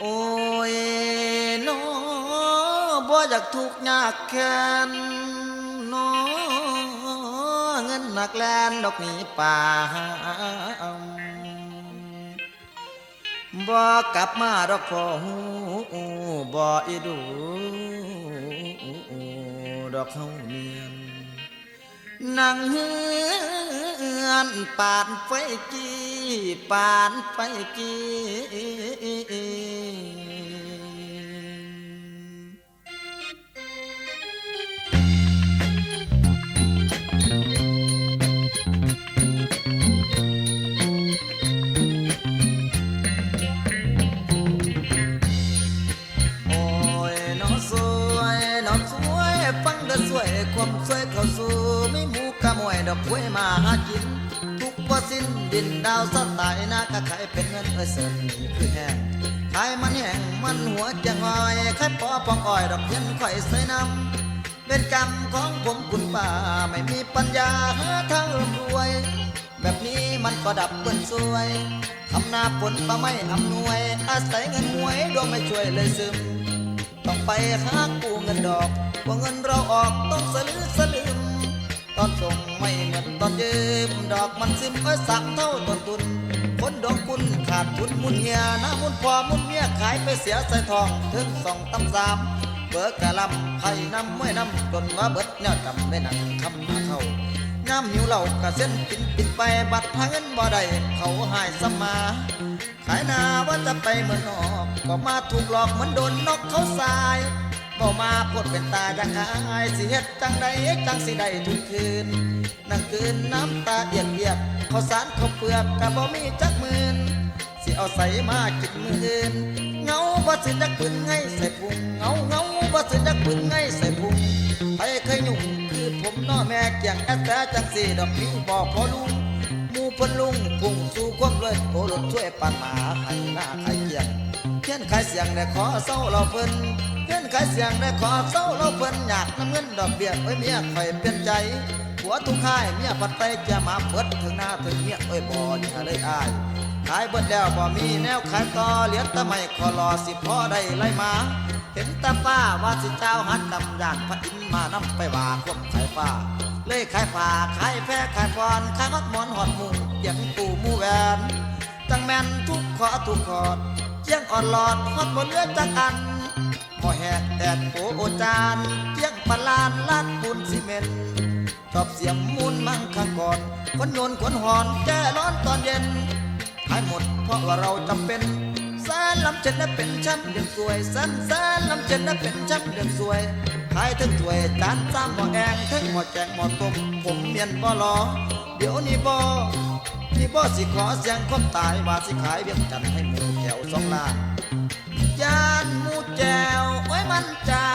โอ้ยน้อบ่อยากทุกข์ยากแค้นน้อเงินหนักแลนดอกนี้ป่าบ่กลับมาดอกพอหูบ่อีดูดอกเฮาเนียนนั่งเฮือนปานไฟจีปานไฟจี สูไม่หมูกะมวยดอกกล้วยมาหากิน ทุกว่าสิ้นดินดาวสไตล์หน้ากะขายเป็นเงินเอ้ยเสิร์นี่คือแห้งขายมันแห้งมันหัวจะงอยขายปอปองอ้อยดอกเพียนข่อยใส่น้ำเป็นกรรมของผมคุณป้าไม่มีปัญญาหาทางร่ำรวย แบบนี้มันก็ดับเบิ้ลสวยทำน้าฝนมาไม่อำนวย อาศัยเงินหวยดวงไม่ช่วยเลยซึม ต้องไปหากู้เงินดอกว่าเงินเราออกต้องสลือสลือ เหมือนตอนยืมดอกมันซึมก็สักเท่าต้นทุนคนดอกคุณขาดทุนมุนเฮียนะมุนพอมุนเมียขายไปเสียใส่ทองถึงสองตำสามเบิกกะลำไผ่น้ำมวยน้ำจนว่าเบิดเนี่ยจำได้หนังคำมาเข้าน้ำหิวเหล่ากะเส้นกินปิดไปบัตรหาเงินบ่ได้เขาหายสมา ขายนาว่าจะไปเมืองนอก ก็มาถูกหลอกเหมือนโดนนกเขาสาย บ่มาพดเป็นตาดังอายสิเฮ็ดจังใดจังสิได้ทุกคืนนั่งคืนน้ำตาเอียดเอียดข้าวสารข้าวเปลือกกะบ่มีจักหมื่นสิเอาใส่มากินมืออื่นเงาบ่สิจักปืนไงใส่พุงเงาเงาบ่สิจักปืนไงใส่พุงใครเคยยุ่งคือผมน้อแม่เกียงแอสแตจังสีดอกนิ้วบอกพอลุงมูพนลุงพุ่งสู่ความเลยโผล่ช่วยปานหมาให้หน้าใครเกียงเขียนขายเสียงได้ขอเศร้าเราเพิ่น ขายเสียงได้ขอเศร้าเราเพิ่นอยากน้ำเงินดอกเบี้ยเอ้ยเมียคอยเปลี่ยนใจหัวทุกค่ายเมียปัดไปจะมาเปิดถึงหน้าถึงเมียเอ้ยบ่อย่าเลยอายขายเบิดแล้วบ่มีแนวขายต่อเหลียดแต่ไม่ขอรอสิพอได้ไล่มา เห็นตาป้าว่าสิเจ้าหันดำยานพระอินทร์มานำไปว่าควบขายฟ้า เลยขายผ้าขายแพรขายฟอนขายฮอดหมอนหอดมุงเจียงปูมูแวนจังแม่นทุกขอทุกขอดเจียงอ่อนหลอดฮอดบนเรือจักอัน หมอแหกแดดโอโอจานเจียงปลาลานลาดปูนซีเมนต์ชอบเสียงมูลมั่งข้างก่อนคนโยนขนหอนแก้ร้อนตอนเย็นขายหมดเพราะว่าเราจำเป็นแสนลำเจนนั้นเป็นชมป์เดือนสวยแสนแสนลำเจนนั้นเป็นชมป์เดือนสวยขายทั้งถวยจานซ้ำหมอแกงทั้งหมอแจงหมอตมผมเมียนบ่รอเดี๋ยวนี้บ่นี่บ่สิขอเสียงความตายว่าสิขายเวียงจันให้หมูแก้วสองล้าน ย